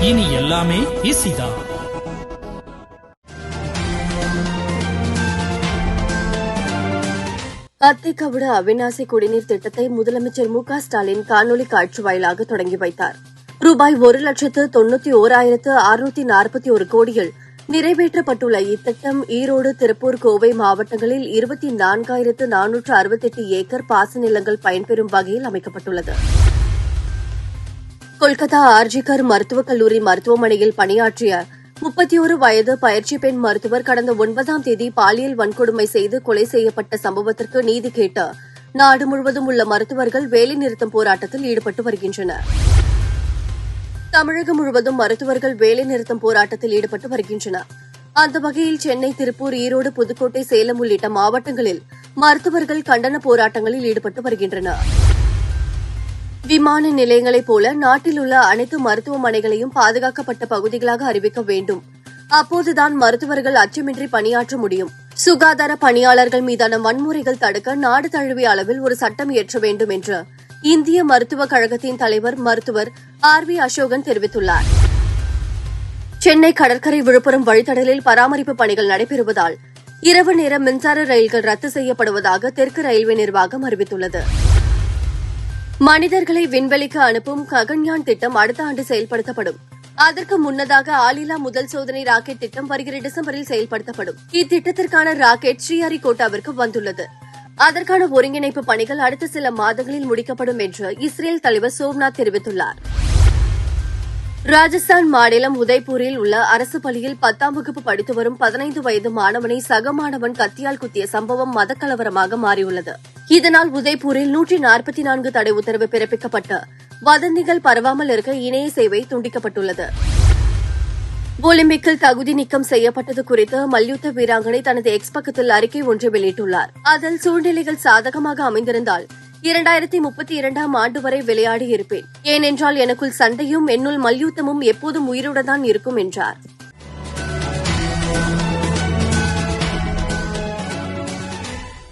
இனி எல்லாமே ஈஸிதான் அத்திக்கவிட அவிநாசி குடிநீர் திட்டத்தை முதலமைச்சர் மு க ஸ்டாலின் காணொலி காட்சி வாயிலாக தொடங்கி வைத்தார். ரூபாய் ஒரு லட்சத்து தொண்ணூத்தி ஓராயிரத்து அறுநூத்தி நாற்பத்தி ஒரு கோடியில் நிறைவேற்றப்பட்டுள்ள இத்திட்டம் ஈரோடு திருப்பூர் கோவை மாவட்டங்களில் இருபத்தி நான்காயிரத்து நானூற்று அறுபத்தெட்டு ஏக்கர் பாச நிலங்கள் பயன்பெறும் வகையில் அமைக்கப்பட்டுள்ளது. கொல்கத்தா ஆர்ஜிகர் மருத்துவக் கல்லூரி மருத்துவமனையில் பணியாற்றிய முப்பத்தி ஒரு வயது பயிற்சி பெண் மருத்துவர் கடந்த ஒன்பதாம் தேதி பாலியல் வன்கொடுமை செய்து கொலை செய்யப்பட்ட சம்பவத்திற்கு நீதி கேட்டு நாடு முழுவதும் உள்ள மருத்துவர்கள் வேலைநிறுத்தம் போராட்டத்தில் ஈடுபட்டு வருகின்றனா் தமிழகம் முழுவதும் மருத்துவர்கள் வேலைநிறுத்தம் போராட்டத்தில் ஈடுபட்டு வருகின்றனர். அந்த வகையில் சென்னை திருப்பூர் ஈரோடு புதுக்கோட்டை சேலம் உள்ளிட்ட மாவட்டங்களில் மருத்துவர்கள் கண்டன போராட்டங்களில் ஈடுபட்டு வருகின்றனர். விமான நிலையங்களைப் போல நாட்டில் உள்ள அனைத்து மருத்துவமனைகளையும் பாதுகாக்கப்பட்ட பகுதிகளாக அறிவிக்க வேண்டும். அப்போதுதான் மருத்துவர்கள் அச்சமின்றி பணியாற்ற முடியும். சுகாதார பணியாளர்கள் மீதான வன்முறைகள் தடுக்க நாடு தழுவிய அளவில் ஒரு சட்டம் இயற்ற வேண்டும் என்று இந்திய மருத்துவக் கழகத்தின் தலைவர் மருத்துவர் ஆர் வி அசோகன் தெரிவித்துள்ளார். சென்னை கடற்கரை விழுப்புரம் வழித்தடலில் பராமரிப்பு பணிகள் நடைபெறுவதால் இரவு நேர மின்சார ரயில்கள் ரத்து செய்யப்படுவதாக தெற்கு ரயில்வே நிர்வாகம் அறிவித்துள்ளது. மனிதர்களை விண்வெளிக்கு அனுப்பும் ககன்யான் திட்டம் அடுத்த ஆண்டு செயல்படுத்தப்படும். அதற்கு முன்னதாக ஆளில்லா முதல் சோதனை ராக்கெட் திட்டம் வருகிற டிசம்பரில் செயல்படுத்தப்படும். இத்திட்டத்திற்கான ராக்கெட் ஸ்ரீஹரிகோட்டாவிற்கு வந்துள்ளது. அதற்கான ஒருங்கிணைப்பு பணிகள் அடுத்த சில மாதங்களில் முடிக்கப்படும் என்று இஸ்ரேல் தலைவர் சோம்நாத் தெரிவித்துள்ளார். ராஜஸ்தான் மாநிலம் உதய்பூரில் உள்ள அரசு பள்ளியில் பத்தாம் வகுப்பு படித்து வரும் பதினைந்து வயது மாணவனை சக மாணவன் கத்தியால் குத்திய சம்பவம் மதக்கலவரமாக மாறியுள்ளது. இதனால் உதய்பூரில் நூற்றி நாற்பத்தி நான்கு தடை உத்தரவு பிறப்பிக்கப்பட்டு வதந்திகள் பரவாமல் இருக்க இணைய சேவை துண்டிக்கப்பட்டுள்ளது. ஒலிம்பிக்கில் தகுதி நீக்கம் செய்யப்பட்டது குறித்து மல்யுத்த வீராங்கனை தனது எக்ஸ் பக்கத்தில் அறிக்கை ஒன்றை வெளியிட்டுள்ளார். அதில் சூழ்நிலைகள் சாதகமாக அமைந்திருந்தால் இரண்டாயிரத்தி முப்பத்தி இரண்டாம் ஆண்டு வரை விளையாடி இருப்பேன் ஏனென்றால் எனக்குள் சண்டையும் என்னுள் மல்யுத்தமும் எப்போதும் உயிருடன் தான் இருக்கும் என்றார்.